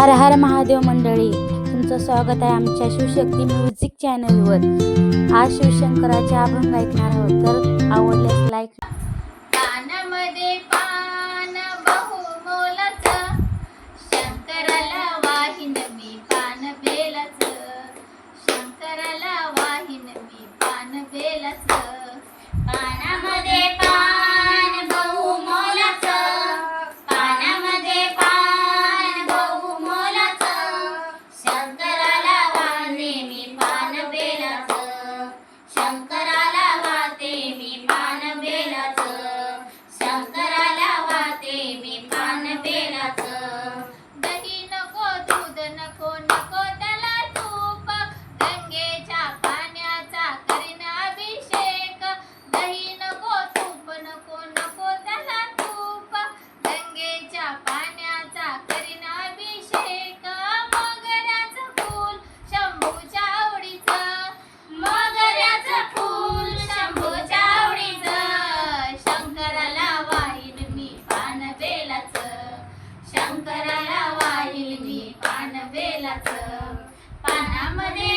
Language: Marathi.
हर हर महादेव मंडळी तुमचं स्वागत आहे आमच्या शिवशक्ती म्युझिक चॅनलवर. आज शिवशंकराचे अभंग ऐकणार आहोत तर आवडल्यास लाईक पानामध्ये